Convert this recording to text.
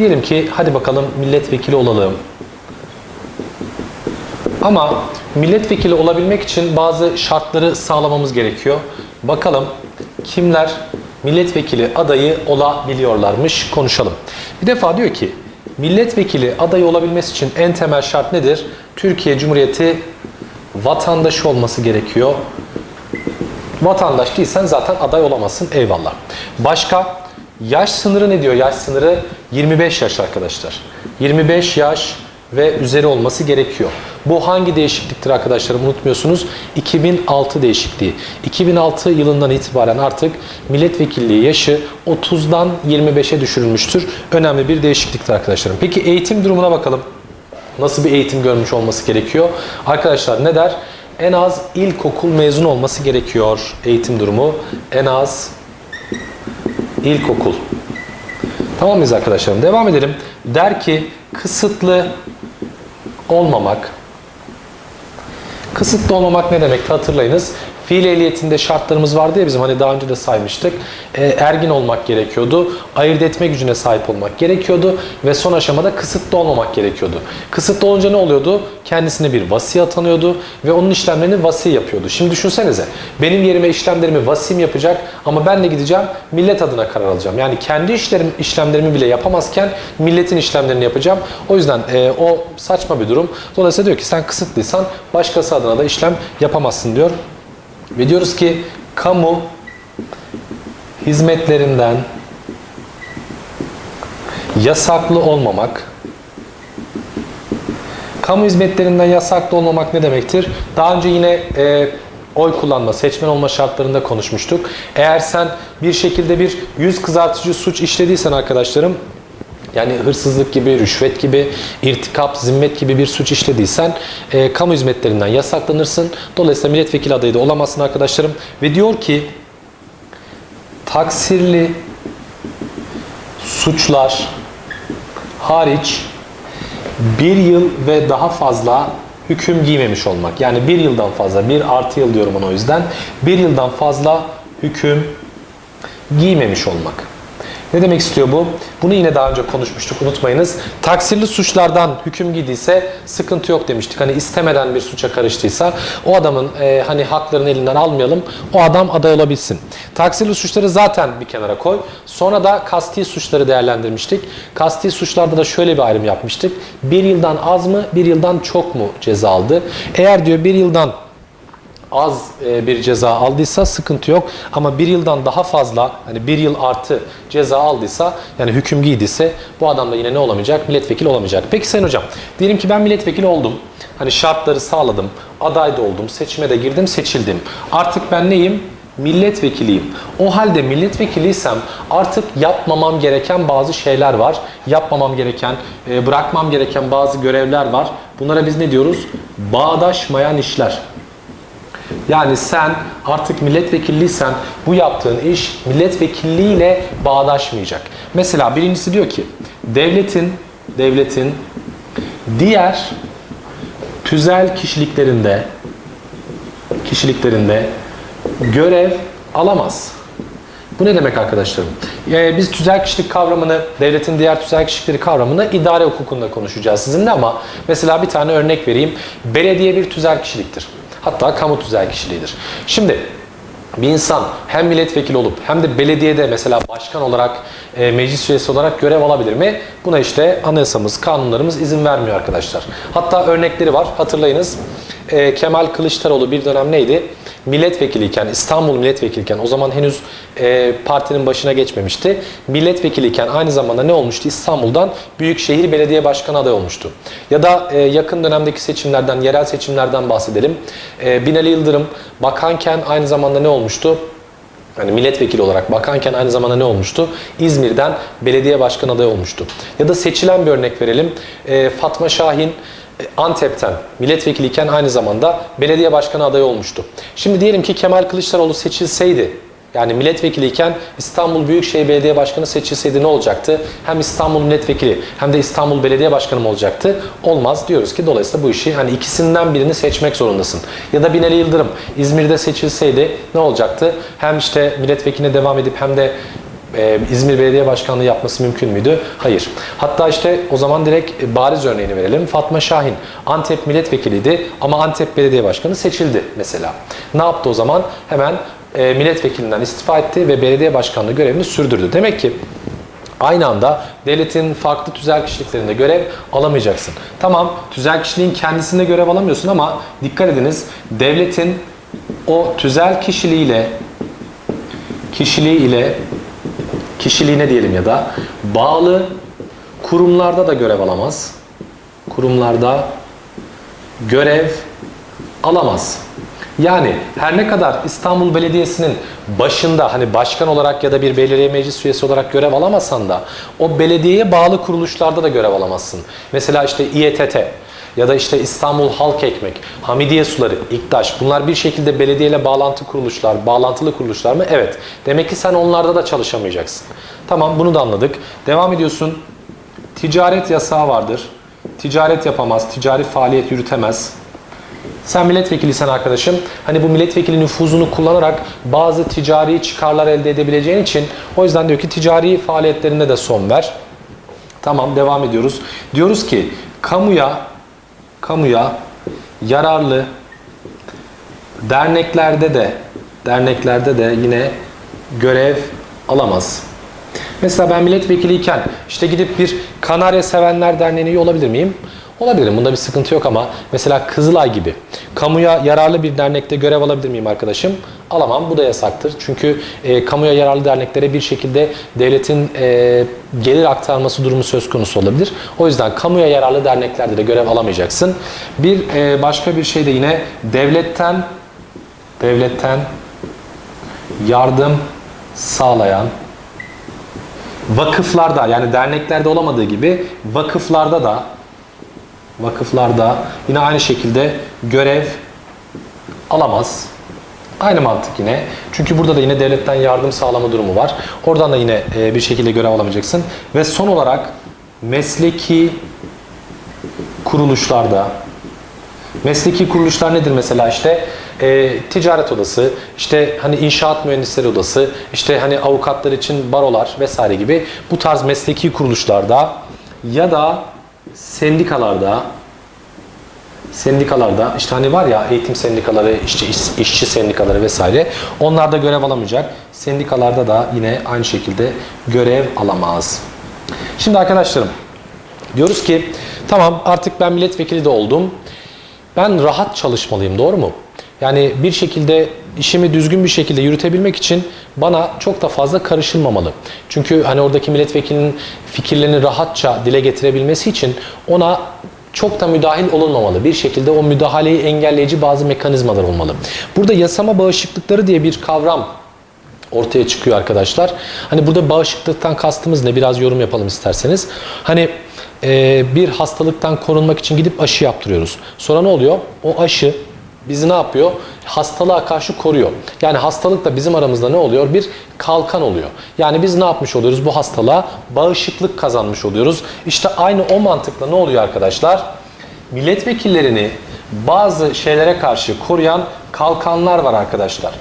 Diyelim ki hadi bakalım milletvekili olalım. Ama milletvekili olabilmek için bazı şartları sağlamamız gerekiyor. Bakalım kimler milletvekili adayı olabiliyorlarmış konuşalım. Bir defa diyor ki milletvekili adayı olabilmesi için en temel şart nedir? Türkiye Cumhuriyeti vatandaşı olması gerekiyor. Vatandaş değilsen zaten aday olamazsın eyvallah. Başka yaş sınırı ne diyor? Yaş sınırı 25 yaş arkadaşlar. 25 yaş ve üzeri olması gerekiyor. Bu hangi değişikliktir arkadaşlarım unutmuyorsunuz? 2006 değişikliği. 2006 yılından itibaren artık milletvekilliği yaşı 30'dan 25'e düşürülmüştür. Önemli bir değişikliktir arkadaşlarım. Peki eğitim durumuna bakalım. Nasıl bir eğitim görmüş olması gerekiyor? Arkadaşlar ne der? En az ilkokul mezunu olması gerekiyor. Eğitim durumu en az ilkokul. Tamam mıyız arkadaşlarım? Devam edelim. Der ki kısıtlı olmamak. Kısıtlı olmamak ne demek hatırlayınız. Fiil ehliyetinde şartlarımız vardı ya bizim hani daha önce de saymıştık. E, ergin olmak gerekiyordu. Ayırt etme gücüne sahip olmak gerekiyordu. Ve son aşamada kısıtlı olmamak gerekiyordu. Kısıtlı olunca ne oluyordu? Kendisine bir vasi atanıyordu ve onun işlemlerini vasi yapıyordu. Şimdi düşünsenize benim yerime işlemlerimi vasim yapacak ama ben de gideceğim millet adına karar alacağım. Yani kendi işlerim, işlemlerimi bile yapamazken milletin işlemlerini yapacağım. O yüzden e, o saçma bir durum. Dolayısıyla diyor ki sen kısıtlıysan başkası adına da işlem yapamazsın diyor. Ve diyoruz ki kamu hizmetlerinden yasaklı olmamak. Kamu hizmetlerinden yasaklı olmamak ne demektir? Daha önce yine e, oy kullanma, seçmen olma şartlarında konuşmuştuk. Eğer sen bir şekilde bir yüz kızartıcı suç işlediysen arkadaşlarım yani hırsızlık gibi, rüşvet gibi, irtikap, zimmet gibi bir suç işlediysen e, kamu hizmetlerinden yasaklanırsın. Dolayısıyla milletvekili adayı da olamazsın arkadaşlarım. Ve diyor ki taksirli suçlar hariç bir yıl ve daha fazla hüküm giymemiş olmak. Yani bir yıldan fazla, bir artı yıl diyorum ona o yüzden. Bir yıldan fazla hüküm giymemiş olmak. Ne demek istiyor bu? Bunu yine daha önce konuşmuştuk unutmayınız. Taksirli suçlardan hüküm giydiyse sıkıntı yok demiştik. Hani istemeden bir suça karıştıysa o adamın e, hani haklarını elinden almayalım. O adam aday olabilsin. Taksirli suçları zaten bir kenara koy. Sonra da kasti suçları değerlendirmiştik. Kasti suçlarda da şöyle bir ayrım yapmıştık. Bir yıldan az mı, bir yıldan çok mu ceza aldı? Eğer diyor bir yıldan az e, bir ceza aldıysa sıkıntı yok. Ama bir yıldan daha fazla hani bir yıl artı ceza aldıysa yani hüküm giydiyse bu adam da yine ne olamayacak? Milletvekili olamayacak. Peki sen hocam diyelim ki ben milletvekili oldum. Hani şartları sağladım. Aday da oldum. Seçime de girdim. Seçildim. Artık ben neyim? milletvekiliyim. O halde milletvekiliysem artık yapmamam gereken bazı şeyler var. Yapmamam gereken, e, bırakmam gereken bazı görevler var. Bunlara biz ne diyoruz? Bağdaşmayan işler. Yani sen artık milletvekilliysen bu yaptığın iş milletvekilliğiyle bağdaşmayacak. Mesela birincisi diyor ki devletin devletin diğer tüzel kişiliklerinde kişiliklerinde görev alamaz. Bu ne demek arkadaşlarım? Ee, biz tüzel kişilik kavramını, devletin diğer tüzel kişilikleri kavramını idare hukukunda konuşacağız sizinle ama mesela bir tane örnek vereyim. Belediye bir tüzel kişiliktir. Hatta kamu tüzel kişiliğidir. Şimdi bir insan hem milletvekili olup hem de belediyede mesela başkan olarak, e, meclis üyesi olarak görev alabilir mi? Buna işte anayasamız, kanunlarımız izin vermiyor arkadaşlar. Hatta örnekleri var. Hatırlayınız e, Kemal Kılıçdaroğlu bir dönem neydi? Milletvekiliyken, İstanbul milletvekiliyken o zaman henüz e, partinin başına geçmemişti. Milletvekiliyken aynı zamanda ne olmuştu? İstanbul'dan Büyükşehir Belediye Başkanı adayı olmuştu. Ya da e, yakın dönemdeki seçimlerden, yerel seçimlerden bahsedelim. E, Binali Yıldırım bakanken aynı zamanda ne olmuştu? Yani milletvekili olarak bakanken aynı zamanda ne olmuştu? İzmir'den belediye başkanı adayı olmuştu. Ya da seçilen bir örnek verelim. E, Fatma Şahin Antep'ten milletvekiliyken aynı zamanda belediye başkanı adayı olmuştu. Şimdi diyelim ki Kemal Kılıçdaroğlu seçilseydi yani milletvekiliyken İstanbul Büyükşehir Belediye Başkanı seçilseydi ne olacaktı? Hem İstanbul milletvekili hem de İstanbul Belediye Başkanı mı olacaktı? Olmaz diyoruz ki dolayısıyla bu işi hani ikisinden birini seçmek zorundasın. Ya da Binali Yıldırım İzmir'de seçilseydi ne olacaktı? Hem işte milletvekiline devam edip hem de e, İzmir Belediye Başkanlığı yapması mümkün müydü? Hayır. Hatta işte o zaman direkt e, bariz örneğini verelim. Fatma Şahin Antep milletvekiliydi ama Antep Belediye Başkanı seçildi mesela. Ne yaptı o zaman? Hemen e, milletvekilinden istifa etti ve belediye başkanlığı görevini sürdürdü. Demek ki Aynı anda devletin farklı tüzel kişiliklerinde görev alamayacaksın. Tamam, tüzel kişiliğin kendisinde görev alamıyorsun ama dikkat ediniz, devletin o tüzel kişiliğiyle kişiliği ile kişiliğine diyelim ya da bağlı kurumlarda da görev alamaz. Kurumlarda görev alamaz. Yani her ne kadar İstanbul Belediyesi'nin başında hani başkan olarak ya da bir belediye meclis üyesi olarak görev alamasan da o belediyeye bağlı kuruluşlarda da görev alamazsın. Mesela işte İETT ya da işte İstanbul Halk Ekmek, Hamidiye Suları, İktaş bunlar bir şekilde belediyeyle bağlantı kuruluşlar, bağlantılı kuruluşlar mı? Evet. Demek ki sen onlarda da çalışamayacaksın. Tamam bunu da anladık. Devam ediyorsun. Ticaret yasağı vardır. Ticaret yapamaz, ticari faaliyet yürütemez. Sen milletvekiliysen arkadaşım, hani bu milletvekili nüfuzunu kullanarak bazı ticari çıkarlar elde edebileceğin için o yüzden diyor ki ticari faaliyetlerine de son ver. Tamam devam ediyoruz. Diyoruz ki kamuya kamuya yararlı derneklerde de derneklerde de yine görev alamaz. Mesela ben milletvekiliyken işte gidip bir Kanarya Sevenler Derneği'ne üye olabilir miyim? Olabilirim. Bunda bir sıkıntı yok ama mesela Kızılay gibi kamuya yararlı bir dernekte görev alabilir miyim arkadaşım? Alamam. Bu da yasaktır. Çünkü e, kamuya yararlı derneklere bir şekilde devletin e, gelir aktarması durumu söz konusu olabilir. O yüzden kamuya yararlı derneklerde de görev alamayacaksın. Bir e, başka bir şey de yine devletten devletten yardım sağlayan vakıflarda yani derneklerde olamadığı gibi vakıflarda da vakıflarda yine aynı şekilde görev alamaz. Aynı mantık yine. Çünkü burada da yine devletten yardım sağlama durumu var. Oradan da yine e, bir şekilde görev alamayacaksın. Ve son olarak mesleki kuruluşlarda Mesleki kuruluşlar nedir mesela işte e, ticaret odası, işte hani inşaat mühendisleri odası, işte hani avukatlar için barolar vesaire gibi bu tarz mesleki kuruluşlarda ya da sendikalarda sendikalarda işte hani var ya eğitim sendikaları, işte iş- işçi sendikaları vesaire onlarda görev alamayacak. Sendikalarda da yine aynı şekilde görev alamaz. Şimdi arkadaşlarım diyoruz ki tamam artık ben milletvekili de oldum. Ben rahat çalışmalıyım doğru mu? Yani bir şekilde işimi düzgün bir şekilde yürütebilmek için bana çok da fazla karışılmamalı. Çünkü hani oradaki milletvekilinin fikirlerini rahatça dile getirebilmesi için ona çok da müdahil olunmamalı. Bir şekilde o müdahaleyi engelleyici bazı mekanizmalar olmalı. Burada yasama bağışıklıkları diye bir kavram ortaya çıkıyor arkadaşlar. Hani burada bağışıklıktan kastımız ne? Biraz yorum yapalım isterseniz. Hani e, bir hastalıktan korunmak için gidip aşı yaptırıyoruz. Sonra ne oluyor? O aşı bizi ne yapıyor? Hastalığa karşı koruyor. Yani hastalık da bizim aramızda ne oluyor? Bir kalkan oluyor. Yani biz ne yapmış oluyoruz? Bu hastalığa bağışıklık kazanmış oluyoruz. İşte aynı o mantıkla ne oluyor arkadaşlar? Milletvekillerini bazı şeylere karşı koruyan kalkanlar var arkadaşlar.